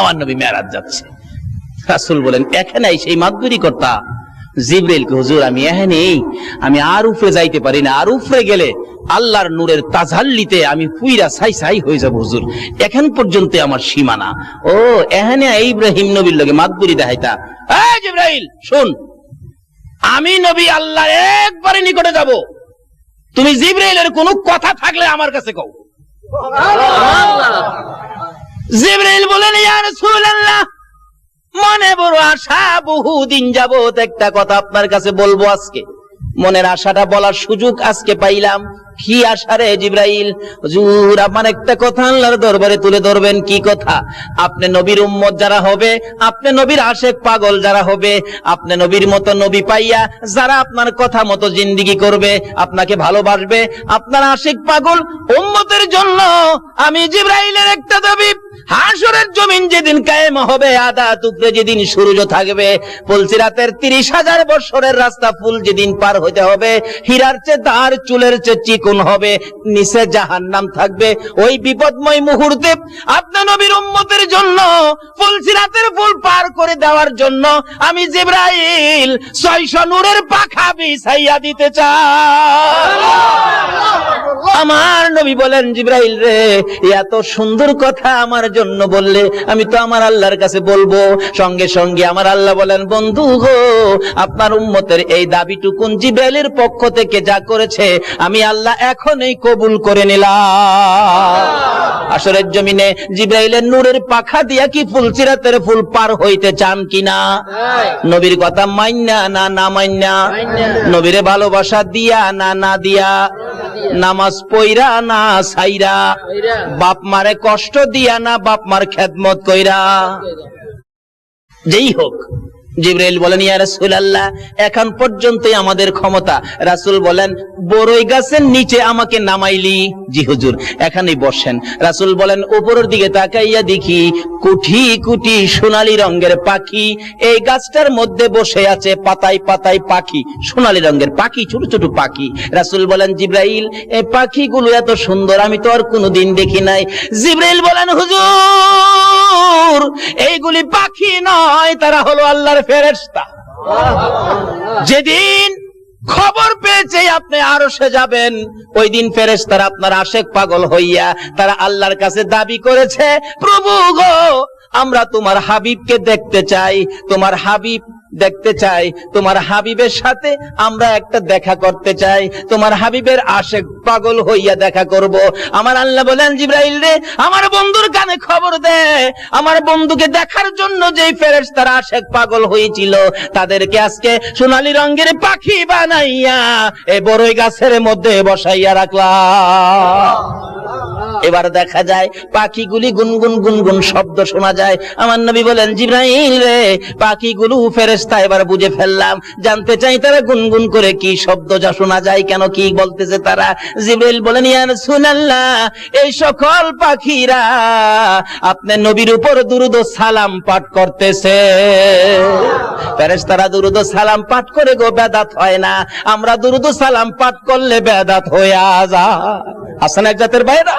আমার নবী মেরাজ যাচ্ছে। রাসুল বলেন, এখানে সেই মাদুরি কর্তা জিব্রাইল কে হুজুর, আমি এখানে আমি আর উপরে যাইতে পারি না। আর উপরে গেলে আল্লাহর নূরের তাজাল্লিতে আমি পুইরা সাই সাই হয়ে যাব, হুজুর। এখন পর্যন্ত আমার সীমানা ও, এখানে ইব্রাহিম নবীর লগে মাদুরি দেখাইতা। এই জিব্রাইল শুন। আমি নবী আল্লাহ একবারে নিকটে যাব। তুমি জিব্রাইলের কোনো কথা থাকলে আমার কাছে কও। জিব্রাইল বলেন, ইয়া রাসূলুল্লাহ, মনে বড় আশা, বহুদিন যাবত একটা কথা আপনার কাছে বলব আজকে। মনের আশাটা বলার সুযোগ আজকে পাইলাম। কি আশা রে জিব্রাইল? হুজুর, আমার একটা কথা আল্লাহর দরবারে তুলে ধরবেন, কি কথা? আপনি নবীর উম্মত যারা হবে, আপনি নবীর আশেক পাগল যারা হবে, আপনি নবীর মতো নবী পাইয়া যারা আপনার কথা মতো জিন্দিগি করবে, আপনাকে ভালোবাসবে, আপনার আশেক পাগল উম্মতের জন্য আমি জিব্রাইলের একটা দাবি হাসরের জমিন যেদিন কায়েম হবে আদা টুকরে যেদিন সূর্য থাকবে পলসিরাতের তিরিশ হাজার বছরের রাস্তা ফুল যেদিন পার হতে হবে, হীরার চেয়ে তার চুলের চেয়ে চিকুন হবে, নিচে জাহান্নাম থাকবে। ওই বিপদময় মুহূর্তে আপনার নবীর উম্মতের জন্য পলসিরাতের ফুল পার করে দেওয়ার জন্য আমি জিব্রাইল ছয়শো নূরের পাখা বিছাইয়া দিতে চাই। আমার নবী বলেন জিব্রাইল রে এত সুন্দর কথা আমার জন্য বললে আমি তো আমার আল্লাহর কাছে বলব। সঙ্গে সঙ্গে আমার আল্লাহ বলেন বন্ধু গো আপনার উম্মতের এই দাবিটুকুন জিব্রাইলের পক্ষ থেকে যা করেছে আমি আল্লাহ এখনই কবুল করে নিলাম। আসরের জমিনে জিব্রাইলের নূরের পাখা দিয়া কি ফুল চিরাতের ফুল পার হইতে চান কিনা? নবীর কথা মাইন্না না না মাইন্না নবীরে ভালোবাসা দিয়া না না দিয়া? নামাজ পইরা না সাইরা বাপ মারে কষ্ট দিয়া না বাপ মার খেদমত কইরা। যেই হোক জিব্রাইল বলেন, ইয়া রাসূলুল্লাহ, এখন পর্যন্তই আমাদের ক্ষমতা। রাসূল বলেন বড়ই গাছের নিচে আমাকে নামাইলি। জি হুজুর, এখানেই বসেন। রাসূল বলেন, উপরের দিকে তাকাইয়া দেখি কুঠি কুটি সোনালী রঙের পাখি। এই গাছটার মধ্যে বসে আছে পাতায় পাতায় পাখি, সোনালী রঙের পাখি, ছোট ছোট পাখি। রাসূল বলেন, জিব্রাইল, এই পাখিগুলো এত সুন্দর, আমি তো আর কোনোদিন দেখি নাই। জিব্রাইল বলেন, হুজুর, এইগুলি পাখি নয়, তারা হলো আল্লাহর ফেরেশতা। যেদিন খবর পেয়েছে আপনি আরও সে যাবেন ওই দিন ফেরেস তারা আপনার আশেক পাগল হইয়া তারা আল্লাহর কাছে দাবি করেছে, প্রভু গো, আমরা তোমার হাবিবকে দেখতে চাই, তোমার হাবিব দেখতে চাই। তোমার হাবিবের সাথে আমরা একটা দেখা করতে চাই। তোমার হাবিবের আশেক পাগল হইয়া দেখা করব। আমার আল্লাহ বলেন, জিব্রাইল রে, আমার বন্ধুর কানে খবর দে। আমার বন্ধুকে দেখার জন্য যেই ফেরেশতারা আশেক পাগল হয়েছিল তাদেরকে আজকে সোনালী রঙের পাখি বানাইয়া এই বড়ই গাছের মধ্যে বসাইয়া রাখলাম। এবার দেখা যায়, পাখিগুলি গুনগুন গুনগুন শব্দ শোনা যায়। আমার নবী বলেন, জিব্রাইল রে, পাখিগুলো ফেরেশতা এবার বুঝে ফেললাম, জানতে চাই তারা গুনগুন করে কি শব্দ, যা শোনা যায় কেন, কি বলতেছে তারা। জিব্রাইল বলেন, ইয়া রাসূলুল্লাহ, এই সকল পাখিরা আপনার নবীর উপর দুরুদ সালাম পাঠ করতেছে। ফেরেশতারা দুরুদ সালাম পাঠ করে গো, বেদাত হয় না। আমরা দুরুদ সালাম পাঠ করলে বেদাত হয়ে যায়। আসেন এক জাতের বাইরা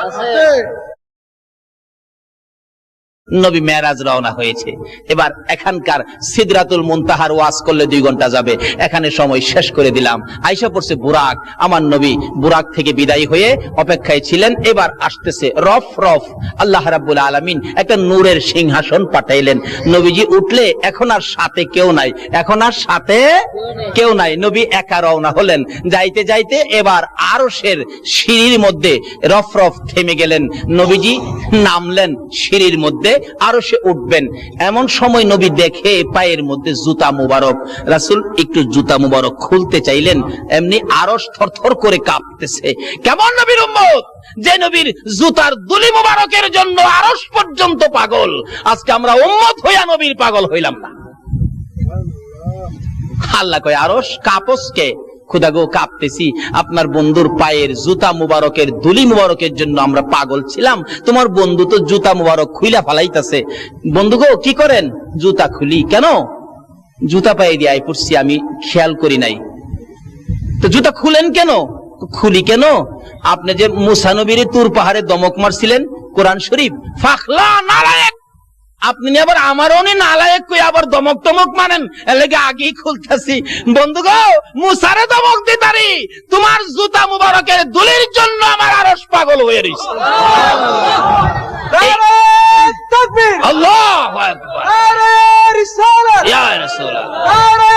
নবী মেরাজ রওনা হয়েছে। এবার এখানকার সিদরাতুল মুনতাহার ওয়াজ করলে দুই ঘণ্টা যাবে। এখানে সময় শেষ করে দিলাম। আইসা পড়ছে বুরাক। আমার নবী বুরাক থেকে বিদায় হয়ে অপেক্ষায় ছিলেন। এবার আসতেছে রফ রফ। আল্লাহ রাব্বুল আলামিন একটা নূরের সিংহাসন পাঠাইলেন। নবীজি উঠলে এখন আর সাথে কেউ নাই। এখন আর সাথে কেউ নাই। নবী একা রওনা হলেন। যাইতে যাইতে এবার আরশের সিঁড়ির মধ্যে রফ রফ থেমে গেলেন। নবীজি নামলেন সিঁড়ির মধ্যে। আরও সে উঠবেন। এমন সময় নবী দেখে পায়ের মধ্যে জুতা মুবারক। রাসূল একটু জুতা মুবারক খুলতে চাইলেন, এমনি আরস থরথর করে কাঁপতেছে। কেমন নবীর উম্মত? যে নবীর জুতার দুলি মুবারকের জন্য আরস পর্যন্ত পাগল। আজকে আমরা উম্মত হইয়া নবীর পাগল হইলাম না। আল্লাহ কয় আরস কাপসকে খুদা গো, কাঁপতেছি। আপনার বন্ধুর পায়ের জুতা মুবারকের দুলি মুবারকের জন্য আমরা পাগল ছিলাম। তোমার বন্ধু তো জুতা মুবারক খুইলা ফালাইতাছে। বন্ধু গো, কি করেন? জুতা খুলি। কেন? জুতা পায়ে দিয়ে আই পড়ছি, আমি খেয়াল করি নাই। তো জুতা খুলেন কেন? খুলি কেন? আপনি যে মুসানবীর তুর পাহাড়ে দমক মারছিলেন, কোরআন শরীফ? ফাখলা নারায়ক আপনি আবার আমার উনি নালায়ক কই আবার দমক তমক মানেন এলাকে লেগে আগেই খুলতেছি। বন্ধু গো মুসারে দমক দিতারি তোমার জুতা মুবারকের দুলির জন্য আমার আরশ পাগল হয়ে রইছে। তাকবীর আল্লাহু আকবার। নারে রিসালাত। ইয়া রাসূলুল্লাহ। নারে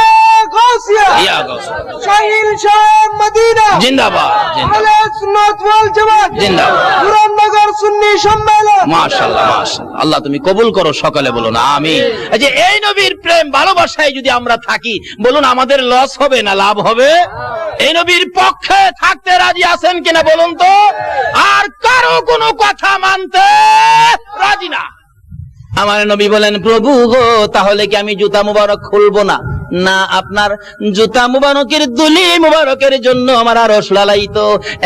গাউসিয়া ইয়া গাউসুল শাহিন শাহ মদিনা। জিন্দাবাদ জিন্দাবাদ। আহলে সুন্নাত ওয়াল জামাত। জিন্দাবাদ। পুরাননগর সুন্নি সম্মেলন। মাশাআল্লাহ মাশাআল্লাহ। আল্লাহ তুমি কবুল করো সকালে বলুন আমি এই যে এই নবীর প্রেম ভালোবাসায় যদি আমরা থাকি বলুন আমাদের লস হবে না লাভ হবে? এই নবীর পক্ষে থাকতে রাজি আছেন কিনা বলুন তো? আর কারও কোনো কথা মানতে রাজি না। আমার নবী বলেন, প্রভু গো, তাহলে কি আমি জুতা মুবারক খুলব না? না, আপনার জুতা মুবারকের দুলি মুবারকের জন্য আমার আরস লালাইত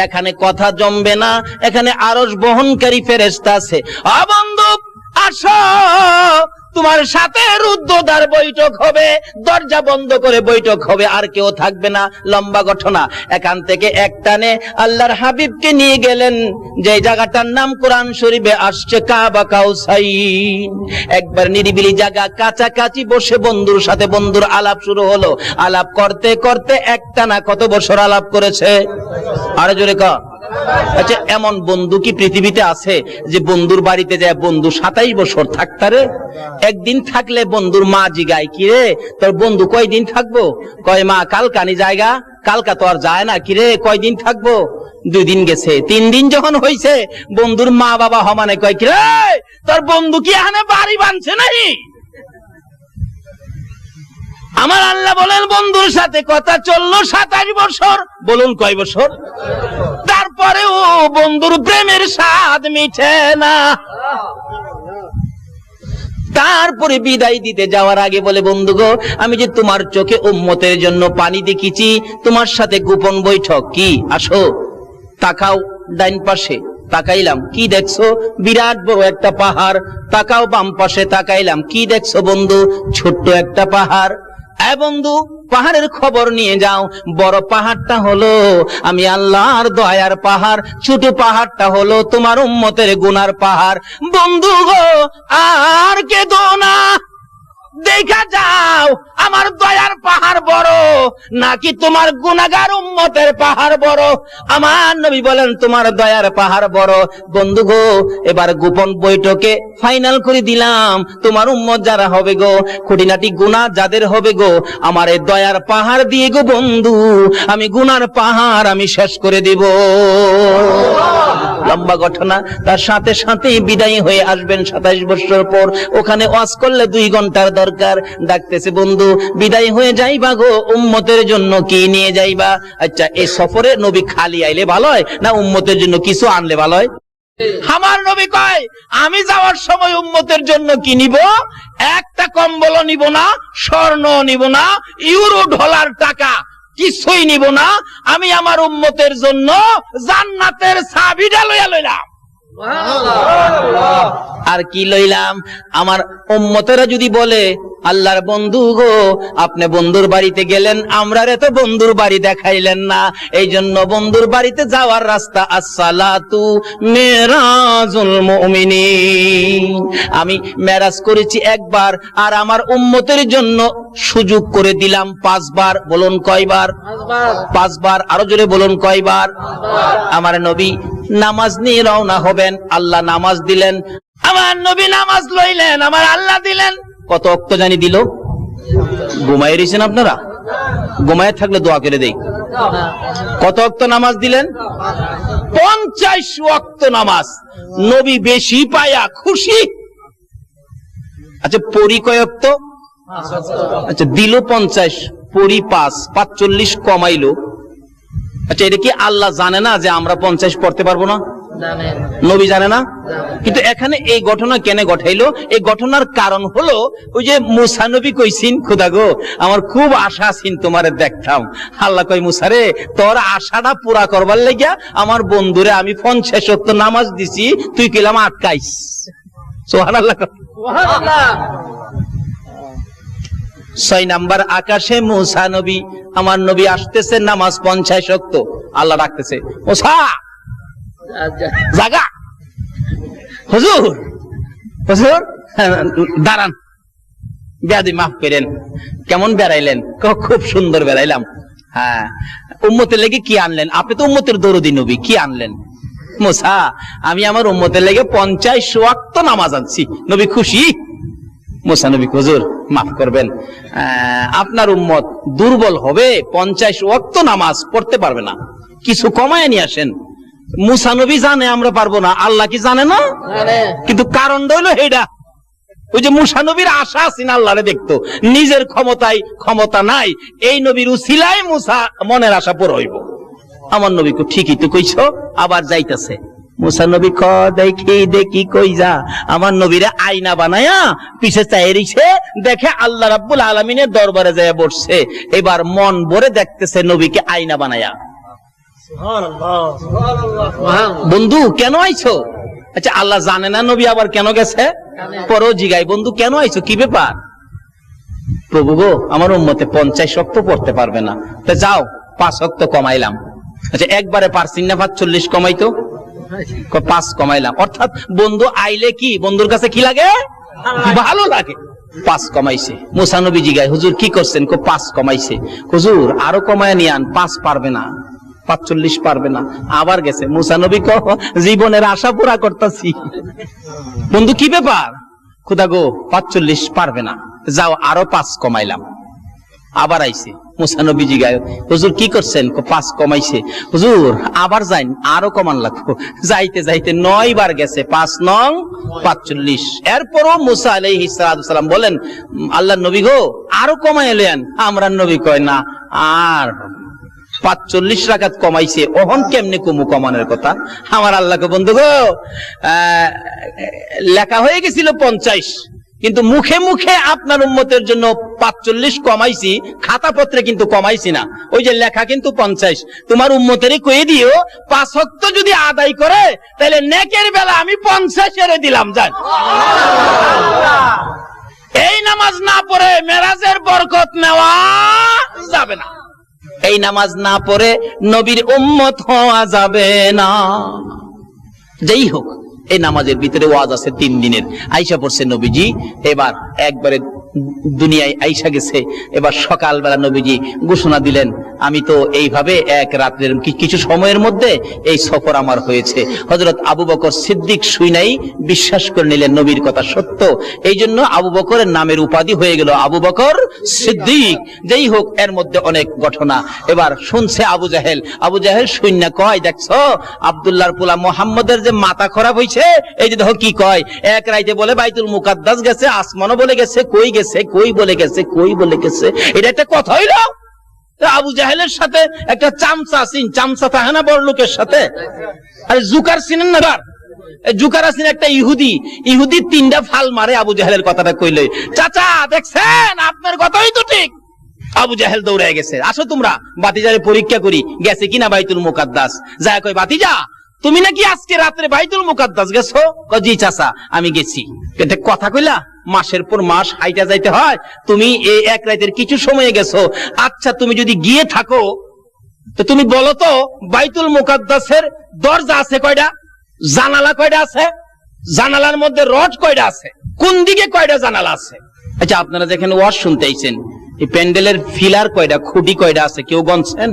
এখানে কথা জমবে না, এখানে আরস বহনকারী ফেরেস্তা আছে। অবন্ধু আসো তোমার সাথে রুদ্ধদ্বার বৈঠক হবে, দরজা বন্ধ করে বৈঠক হবে, আর কেউ থাকবে না। লম্বা ঘটনা। এখান থেকে একটানে আল্লাহর হাবিবকে নিয়ে গেলেন, যে জায়গাটার নাম কোরআন শরীফে আসছে, কাবা কাউসাইন। একবার নিরিবিলি জায়গা, কাছাকাছি বসে বন্ধুর সাথে বন্ধুর আলাপ শুরু হলো। আলাপ করতে করতে একটানা কত বছর আলাপ করেছে? আরে জোরে ক। আচ্ছা এমন বন্ধু কি পৃথিবীতে আছে যে বন্ধুর বাড়িতে যায় বন্ধু সাতাইশ বছর থাকতারে? একদিন থাকলে বন্ধুর মা জিগায়, কি রে, তোর বন্ধু কয়দিন থাকব? কয়, মা, কালকানি জায়গা, কালকা তো আর যায় না, কি রে, কয়দিন থাকব? দুই দিন গেছে। তিন দিন যখন হইছে, বন্ধুর মা বাবা হমানে কয়, কি রে, তোর বন্ধু কি এখানে বাড়ি বানছে নাই আমার আল্লাহ বলেন, বন্ধুর সাথে কথা চলল সাতাশ বছর। বলুন, কয় বছর? তারপরেও বন্ধুর প্রেমের স্বাদ মিঠে না। তারপরে বিদায় দিতে যাওয়ার আগে বলে, বন্ধু আমি যে তোমার চোখে উম্মতের জন্য পানি দেখেছি, তোমার সাথে গোপন বৈঠক কি? আসো, তাকাও ডাইন পাশে, তাকাইলাম, কি দেখছ? বিরাট বড় একটা পাহাড়, তাকাও বাম পাশে, তাকাইলাম, কি দেখছ বন্ধু? ছোট্ট একটা পাহাড়। এ বন্ধু, পাহাড়ের খবর নিয়ে যাও। বড় পাহাড়টা হলো, আমি আল্লাহর দয়ার পাহাড়। ছোট পাহাড়টা হলো তোমার উম্মতের গুনার পাহাড়। বন্ধু গো, আর কে না। দেখা যাও, আমার দয়ার পাহাড় বড়, নাকি তোমার গুনাগার উম্মতের পাহাড় বড়? আমার নবী বলেন, তোমার দয়ার পাহাড় বড়। বন্ধু গো, এবার গোপন বৈঠকে ফাইনাল করে দিলাম। তোমার উম্মত যারা হবে গো, খুঁটিনাটি গুণা যাদের হবে গো, আমার এই দয়ার পাহাড় দিয়ে গো বন্ধু, আমি গুনার পাহাড় আমি শেষ করে দিব। লম্বা ঘটনা। তার সাথে সাথে বিদায়ী হয়ে আসবেন সাতাইশ বছর পর। ওখানে ওয়াজ করলে দুই ঘণ্টার দরকার। ডাকতেছে, বন্ধু, বিদায় হয়ে যাইবা গো, উম্মতের জন্য কি নিয়ে যাইবা? আচ্ছা এই সফরে নবী খালি আইলে ভালো হয় না উম্মতের জন্য কিছু আনলে ভালো হয়? আমার নবী কয়, আমি যাওয়ার সময় উম্মতের জন্য কি নিব? একটা কম্বল নিব না স্বর্ণ নিব না, ইউরো, ডলার, টাকা। কিছুই নিব না। আমি আমার উম্মতের জন্য জান্নাতের চাবিটা লইয়া লইলাম। আর কি লইলাম? আমার উম্মতেরা যদি বলে আল্লাহর বন্ধু গো আপনি বন্ধুর বাড়িতে গেলেন আমরা তো বন্ধুর বাড়ি দেখাইলেন না। এই জন্য বন্ধুর বাড়িতে যাওয়ার রাস্তা আসসালাতু মেরাজুল মুমিনিন। আমি মেরাজ করেছি একবার আর আমার উম্মতের জন্য সুযোগ করে দিলাম পাঁচবার, বলুন কয়বার? পাঁচবার, আরও জোরে বলুন কয়বার? আমার নবী নামাজ নিয়ে রওনা হবেন, আল্লাহ নামাজ দিলেন। আমার নবী নামাজ লইলেন, আমার আল্লাহ দিলেন। কত অক্ত জানি দিল? ঘুমাই রয়েছেন আপনারা? ঘুমায় থাকলে দোয়া করে দেই। কত অক্ত নামাজ দিলেন? পঞ্চাশ অক্ত নামাজ। নবী বেশি পায়া খুশি। আচ্ছা পরি কয়ক্ত আচ্ছা দিল পঞ্চাশ পরি পাঁচ পাঁচচল্লিশ কমাইলো। আচ্ছা এটা কি আল্লাহ জানে না যে আমরা পঞ্চাশ পড়তে পারব না? নবী জানে না? কিন্তু এখানে এই ঘটনা কেন ঘটাইলো? এই ঘটনার কারণ হলো ওই যে মুসা নবী কইছিন খুদা গো আমার খুব আশা আছিন তোমারে দেখতাম। আল্লাহ কই মুসারে তোর আশাটা পুরা করবার লাগিয়া আমার বন্ধুরে আমি পঞ্চাশ সত্য নামাজ দিছি তুই কিলাম আটকাইস। সোহান আল্লাহ ছয় নাম্বার আকাশে মুসা নবী, আমার নবী আসতেছে নামাজ পঞ্চাশ শক্ত আল্লাহ ডাকতেছে, মুসা! জাগা! হুজুর! হুজুর! দাঁড়ান। ব্যাধি মাফ করেন। কেমন বেড়াইলেন? খুব সুন্দর বেড়াইলাম। হ্যাঁ। উম্মতের লেগে কি আনলেন? আপনি তো উম্মতের দরদি নবী, কি আনলেন? মোসা, আমি আমার উম্মতের লেগে পঞ্চাশ ওয়াক্ত নামাজ আনছি। নবী খুশি? মোসা নবী হুজুর মাফ করবেন আপনার উম্মত দুর্বল হবে পঞ্চাশ ওয়াক্ত নামাজ পড়তে পারবে না। কিছু কমায় নিয়ে আসেন। মুসা নবী জানে আমরা পারব না আল্লাহ কি জানে না? কিন্তু কারণটা হইল এইটা ওই যে মুসা নবীর আশা আছেন আল্লাহরে দেখতো। নিজের ক্ষমতায় ক্ষমতা নাই এই নবীর উসিলাই মুসা মনের আশা পুরো হইব। আমার নবী কো ঠিকই তো কইছো আবার যাইতেছে। মুসা নবী ক দেখি দেখি কই যা। আমার নবীরে আয়না বানায়া পিছে দেখে আল্লাহ রাব্বুল আলামিনের দরবারে যায় বসছে। এবার মন ভরে দেখতেছে নবীকে আয়না বানায়া। বন্ধু কেন আইছো? আচ্ছা আল্লাহ জানে না নবী আবার কেন গেছে? পরও জিগাই বন্ধু কেন আইছো? কি ব্যাপার? প্রভু গো আমার উম্মতে পঞ্চাশ শক্ত পড়তে পারবে না। তা যাও পাঁচ শক্ত কমাইলাম। আচ্ছা একবারে পারছিন না পাঁচ চল্লিশ কমাইতো। পাঁচ কমাইলাম। অর্থাৎ বন্ধু আইলে কি? বন্ধুর কাছে কি লাগে? ভালো লাগে। পাঁচ কমাইছে। মুসানবী জিগায় হুজুর কি করছেন? কো পাঁচ কমাইছে। হুজুর আরও কমায় নিয়ে আন। পাঁচ পারবে না। পাঁচচল্লিশ পারবে না। আবার গেছে। মুসানবী ক জীবনের আশা পুরা করতেছি। বন্ধু কি ব্যাপার? খুদা গো পাঁচচল্লিশ পারবে না। যাও আরও পাঁচ কমাইলাম। আবার আইছে। মুসানবী জিগায় হুজুর কি করছেন? পাঁচ কমাইছে। হুজুর, আবার যাইন, আরও কমান লাগবো। যাইতে যাইতে নয় বার গেছে, পাঁচ নং পাঁচচল্লিশ। এরপরও মুসা আলাইহিস সালাম বলেন আল্লাহ নবী গো, আরও কমাই এলেন আমরা নবী কয়, না, আর পাঁচচল্লিশ রাখাত কমাইছে। ওহন কেমনে কুমু কমানোর কথা? আমার আল্লাহকে বন্ধু গো লেখা হয়ে গেছিল পঞ্চাশ। কিন্তু মুখে মুখে আপনার উন্মতের জন্য পাঁচচল্লিশ কমাইছি খাতা পত্রে কিন্তু কমাইছি না। ওই যে লেখা কিন্তু পঞ্চাশ। তোমার উম্মতেরই কয়ে দিও, পাঁচ হক্ত যদি আদায় করে, তাহলে নেকের বেলা আমি পঞ্চাশ এরে দিলাম, যান। এই নামাজ না পড়ে মেরাজের বরকত নেওয়া যাবে না। এই নামাজ না পড়ে নবীর উম্মত হওয়া যাবে না। যেই হোক এই নামাজের ভিতরে ওয়াজ আছে তিন দিনের। আইসা পড়ছে নবীজি এবার একবারে দুনিয়ায় আইসা গেছে। এবার সকালবেলা নবীজি ঘোষণা দিলেন, আমি তো এইভাবে এক রাত্রের কিছু সময়ের মধ্যে এই সফর আমার হয়েছে। হজরত আবু বকর সিদ্দিক শুইনাই বিশ্বাস করে নিলেন নবীর কথা সত্য। এই জন্য আবু বকরের নামের উপাধি হয়ে গেল আবু বকর সিদ্দিক। যেই হোক, এর মধ্যে অনেক ঘটনা। এবার শুনছে আবু জাহেল। আবু জাহেল শূন্য কয় দেখছ, আবদুল্লাহর পোলা মোহাম্মদের যে মাথা খারাপ হইছে? এই যে দেখো কি কয়, এক রাইতে বলে বাইতুল মুকাদ্দাস গেছে, আসমানও বলে গেছে, কই গেছে? কই বলে গেছে, কই বলে গেছে, এটা একটা কথা হইল আবু জাহেলের সাথে একটা চামচা সিন চামচা থাকে না বড় লোকের সাথে? আরে জুকার সিনেন না জুকার একটা ইহুদি ইহুদি তিনটা ফাল মারে আবু জাহেলের কথাটা কইলে। চাচা, দেখছেন? আপনার কথাই তো ঠিক। আবু জাহেল দৌড়ে গেছে। আসো তোমরা, বাতিজারে পরীক্ষা করি, গেছে কিনা বাইতুল মুকাদ্দাস? যায় কই বাতিজা, তুমি নাকি আজকে রাত্রে বাইতুল মুকাদ্দাস গেছো? জি চাচা, আমি গেছি। এটা কথা কইলা? মাসের পর মাস হাইটা যাইতে হয়, তুমি এই এক রাতের কিছু সময়ে গেছো। আচ্ছা তুমি যদি গিয়ে থাকো, তো তুমি বলো তো, বাইতুল মুকাদ্দাসের দরজা আছে কয়টা? জানালা কয়টা আছে? জানালার মধ্যে রড কয়টা আছে? কোন দিকে কয়টা জানালা আছে? আচ্ছা আপনারা যেখানে ওয়াজ শুনতেইছেন এই প্যান্ডেলের ফিলার কয়টা, খুঁটি কয়টা আছে? কেউ গনছেন?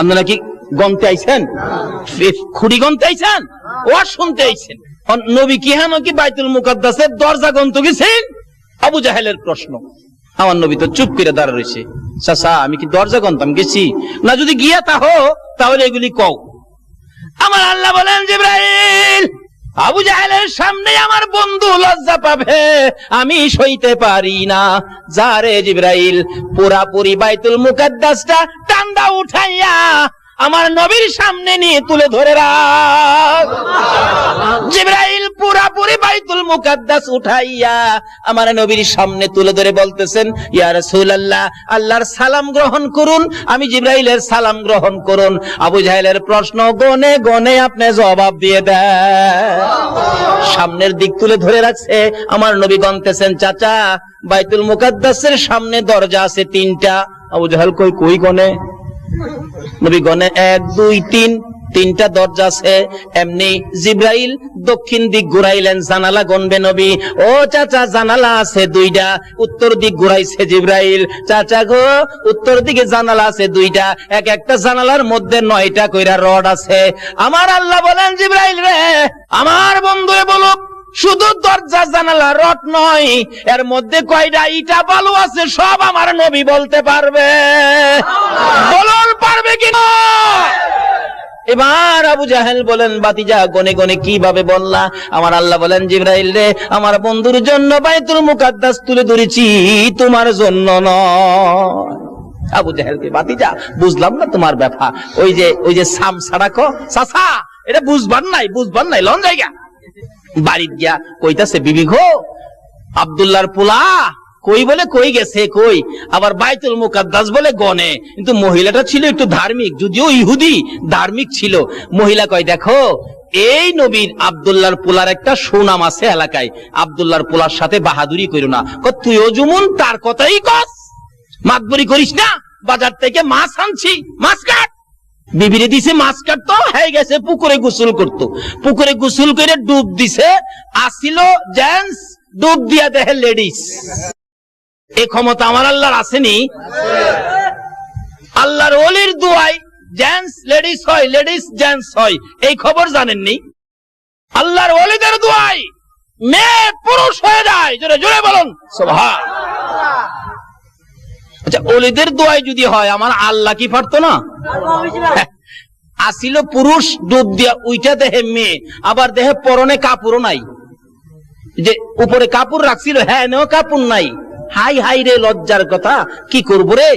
আপনারা কি গনতে আইছেন? খুঁটি গনতে আইছেন? ওয়াজ শুনতে আইছেন। নবী কি হানো কি বাইতুল মুকাদ্দাসের দরজা গন্ত গেছেন আবু জাহেলের প্রশ্ন। আমার নবী তো চুপ করে দাঁড়া রয়েছে। চাচা, আমি কি দরজা গন্তাম? গেছি। না, যদি গিয়া তাহো তাহলে এগুলি কও। আমার আল্লাহ বলেন, জিব্রাইল, আবু জাহেলের সামনে আমার বন্ধু লজ্জা পাবে। আমি সইতে পারি না। যারে জিব্রাইল, পুরাপুরি বাইতুল মুকাদ্দাসটা টান্ডা উঠাইয়া আমার নবীর সামনে নিয়ে তুলে ধরে রাখ। জিব্রাইল পুরাপুরি বাইতুল মুকাদ্দাস উঠাইয়া আমার নবীর সামনে তুলে ধরে বলতেছেন, ইয়া রাসূলুল্লাহ, আল্লাহর সালাম গ্রহণ করুন, আমি জিব্রাইলের সালাম গ্রহণ করুন। আবু জাহেলের প্রশ্ন, গনে গনে আপনি জবাব দিয়ে দেন। সামনের দিক তুলে ধরে রাখছে, আমার নবী গনতেছেন চাচা, বাইতুল মুকাদ্দাসের সামনে দরজা আছে তিনটা। আবু জাহেল কই কই গনে? নবী গনে এক, দুই, তিন, তিনটা দরজা আছে। এমনি জিব্রাইল দক্ষিণ দিক ঘুরাইলেন, জানালা গনবে নবী। ও চাচা, জানালা আছে দুইটা, উত্তর দিক ঘুরাইছে জিব্রাইল। চাচা গো, উত্তর দিকে জানালা আছে দুইটা, এক একটা জানালার মধ্যে নয়টা কইরা রড আছে। আমার আল্লাহ বলেন, জিব্রাইল রে, আমার বন্ধুরে বলো শুধু দরজা জানালা রড নয়, এর মধ্যে কয়টা ইটা বালু আছে সব আমার নবী বলতে পারবে। বলুন পারবে কিনা এবার আবু জাহেল বলেন, বাতিজা, গনে গনে কীভাবে বললা? আমার আল্লাহ বলেন, জিব্রাইল রে, আমার বন্ধুর জন্য বাইতুল মুকাদ্দাস তুলে ধরেছি, তোমার জন্য নয়। আবু জাহেলকে বাতিজা, বুঝলাম না তোমার ব্যাপার। ওই যে ওই যে সাম সাড়াকো সাসা, এটা বুঝবার নাই বুঝবার নাই, লন জায়গা। বাড়িত গিয়া কইতাছে, বিবি ঘো আব্দুল্লাহর পোলা কই বলে কই গেছে, কই? আবার বাইতুল মুকাদ্দাস বলে, গনে। কিন্তু মহিলাটা ছিল একটু ধার্মিক, যদিও ইহুদি ধার্মিক ছিল। মহিলা কয়, দেখো, এই নবীর আব্দুল্লাহর পোলার একটা সুনাম আছে এলাকায়। আব্দুল্লাহর পোলার সাথে বাহাদুরি করো না। ক তুইও যেমন তার কথাই কস। মাতবরি করিস না, বাজার থেকে মাছ আনছি, মাছ কাট। বিবিরে দিছে মাছ কাটতো, হয়ে গেছে পুকুরে গোসল করতো। পুকুরে গোসল করে ডুব দিছে, আসিল জেন্টস, ডুব দিয়া দেহে লেডিস। এই ক্ষমতা আমার আল্লাহর আসেনি। আল্লাহর ওলির দুয়াই জেন্টস লেডিস হয়, লেডিস জেন্টস হয়। এই খবর জানেননি? আল্লাহর ওলিদের দুয়াই মেয়ে পুরুষ হয়ে যায়। জোরে জোরে বলুন। সোভা আচ্ছা অলিদের দোয়াই যদি হয় আমার আল্লাহ কি পারতো না? হ্যাঁ, আসিল পুরুষ দুধ দিয়া উইটা দেহে মেয়ে আবার দেহে পরনে কাপড়ও নাই। যে উপরে কাপড় রাখছিল হ্যাঁ এনেও কাপড় নাই। হাই হাই রে লজ্জার কথা, কি করব রে?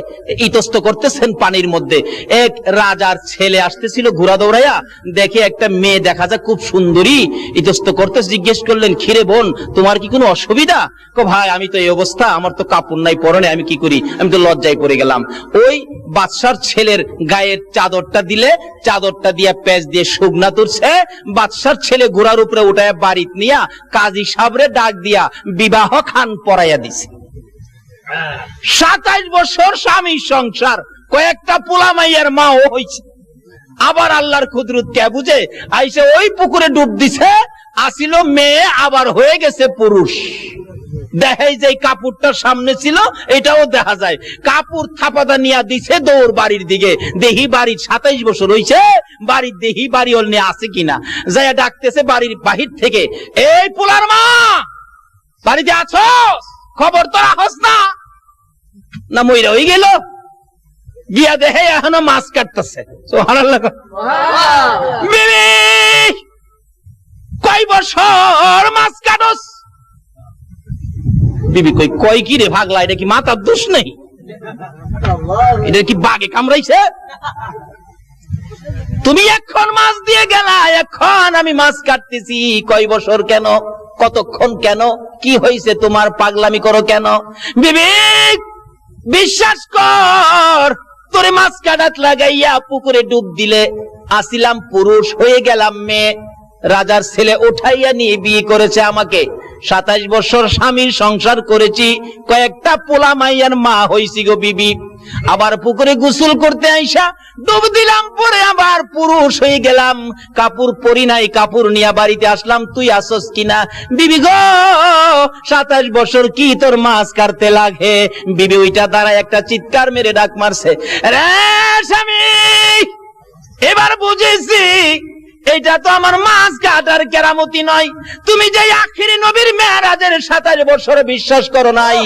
ইতস্ত করতেছেন পানির মধ্যে। এক রাজার ছেলে আসতেছিল ঘোড়া দৌড়াইয়া, দেখে একটা মেয়ে দেখা যায় খুব সুন্দরী। ইতস্ত করতে জিজ্ঞেস করলেন, খিরে বোন, তোমার কি কোনো অসুবিধা? কো, ভাই, আমি তো এই অবস্থা, আমার তো কাপড় নাই, পরনে আমি কি করি? আমি তো লজ্জায় পড়ে গেলাম। ওই বাদশার ছেলের গায়ের চাদরটা দিলে, চাদরটা দিয়া পেঁচ দিয়ে শুকনা তুলছে। বাদশার ছেলে ঘোড়ার উপরে উঠায় বাড়িত নিয়া কাজী সাবরে ডাক দিয়া বিবাহ খান পরাইয়া দিছে। সাতাইশ বছর স্বামী সংসার, কয়েকটা পোলা মাইয়ের মাও হয়েছে আবার আল্লাহর খুদরুত কে বুঝে? আইসে ওই পুকুরে ডুব দিছে, আসিল মেয়ে, আবার হয়ে গেছে পুরুষ। দেখাই যে কাপড়টা সামনে ছিল, এটাও দেখা যায়। কাপড় থাপাদা নিয়ে দিছে দৌড় বাড়ির দিকে। দেহি বাড়ির সাতাইশ বছর হইছে, বাড়ির দেহি বাড়ি ওল নিয়ে আছে কিনা? যাইয়া ডাকতেছে বাড়ির বাহির থেকে, এই পোলার মা, বাড়িতে আছো খবর তো রাখস না। না মইরা হয়ে গেল। গিয়া দেখে এখনও মাছ কাটতেছে। কয় বছর মাছ কাটস? বিবি কই কয় কি রে ভাগলা এটা কি মাথার দোষ নেই? এটা কি বাগে কামড়াইছে? তুমি এখন মাছ দিয়ে গেলা এখন আমি মাছ কাটতেছি। কয় বছর কেন? কতক্ষণ কেন? কি হয়েছে তোমার পাগলামি করো কেন? বিবেক বিশ্বাস কর, তোরে মাছ কাটাত লাগাইয়া পুকুরে ডুব দিলে। আসিলাম পুরুষ হয়ে গেলাম মেয়ে। রাজার ছেলে উঠাইয়া নিয়ে বিয়ে করেছে আমাকে। সাতাইশ বছর স্বামীর সংসার করেছি, কয়েকটা পোলা মাইয়ার মা হইছি গো বিবি। আবার পুকুরে গোসল করতে আইসা ডুব দিলাম, পরে আবার পুরুষ হয়ে গেলাম। কাপড় পরি নাই, কাপড় নিয়ে বাড়িতে আসলাম, তুই আসস কিনা? বিবি গো, সাতাশ বছর কি তোর মাছ কাটতে লাগে? বিবি ওইটা দ্বারা একটা চিৎকার মেরে ডাক মারছে, রে স্বামী, এবার বুঝেছি এটা তো আমার মাছ কাটার কেরামতি নয়। তুমি যে আখিরি নবীর মেয়ারাজের সাতাশ বছর বিশ্বাস করো নাই,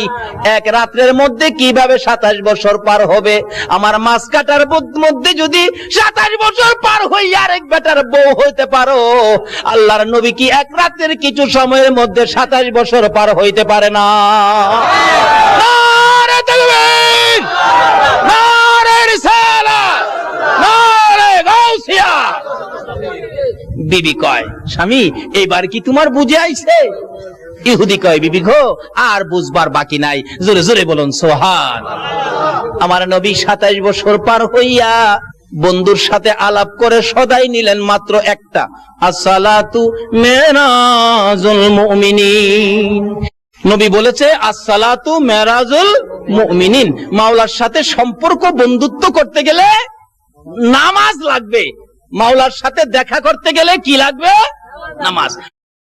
এক রাত্রের মধ্যে কীভাবে সাতাশ বছর পার হবে? আমার মাছ কাটার মধ্যে যদি সাতাশ বছর পার হই আরেক বেটার বউ হইতে পারো, আল্লাহর নবী কি এক রাত্রের কিছু সময়ের মধ্যে সাতাশ বছর পার হইতে পারে না নারে তাকবীর! নারে রিসালাত! নারে গাউসিয়া! বিবি কয়, স্বামী এবার কি তোমার বুঝে আইছে? ইহুদি কয়, বিবি গো, আর বুঝবার বাকি নাই। জোরে জোরে বলুন, সোহান, আমার নবী সাতাইশ বছর পার হইয়া বন্ধুর সাথে আলাপ করে সদাই নিলেন মাত্র একটা, আসসালাতু মেরাজুল মুমিনিন। নবী বলেছে, আসসালাতু মেরাজুল মুমিনিন। মাওলার সাথে সম্পর্ক বন্ধুত্ব করতে গেলে নামাজ লাগবে। মাওলার সাথে দেখা করতে গেলে কি লাগবে? নামাজ।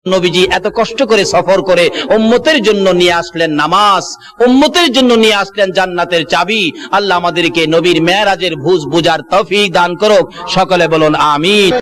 নবীজি এত কষ্ট করে সফর করে উম্মতের জন্য নিয়ে আসলেন নামাজ, উম্মতের জন্য নিয়ে আসলেন জান্নাতের চাবি। আল্লাহ আমাদেরকে নবীর মেয়েরাজের ভুজ বুজার তফি দান করুক। সকলে বলুন, আমিন।